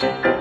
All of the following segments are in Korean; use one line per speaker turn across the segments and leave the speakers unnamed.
Thank you.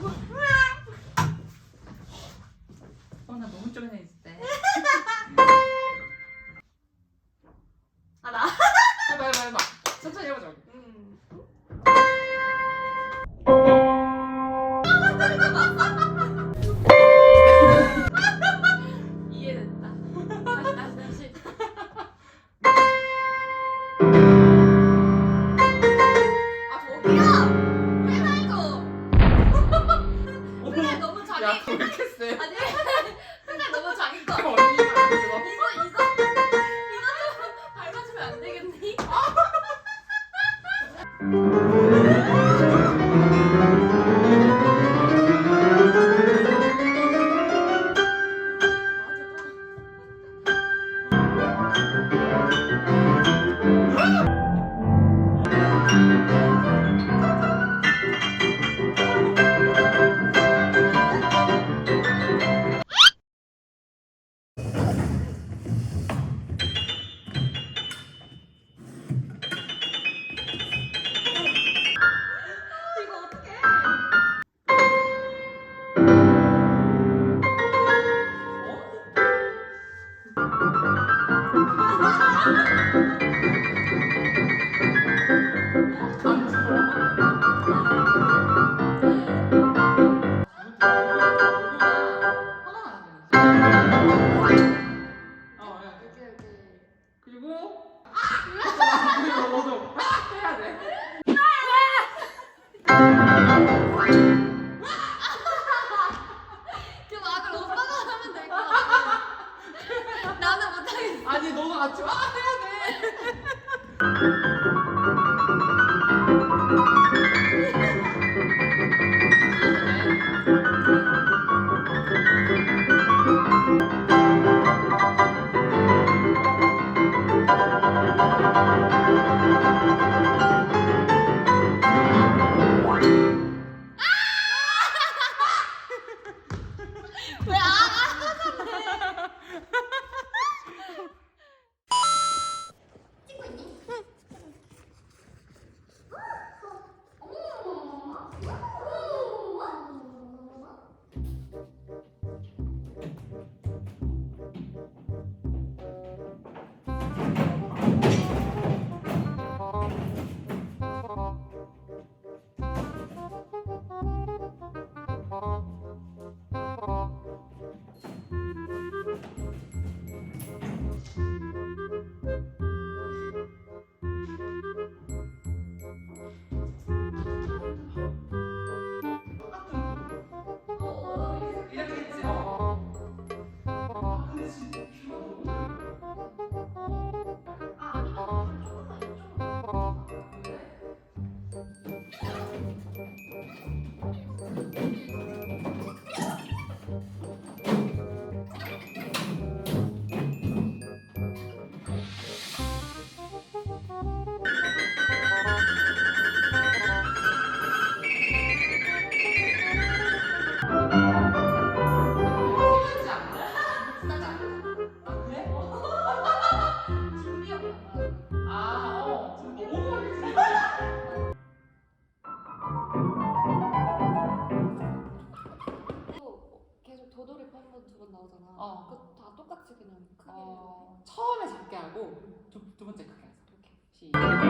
go. 두,
두 번째 크게 하세요.
오케이. 시작.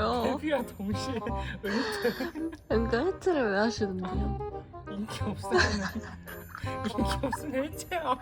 왜 하냐고요.
데뷔와 동시에 은퇴.
그러니까 해체를 왜 하시는데요?
인기 없으면 인기 없으면 해체야.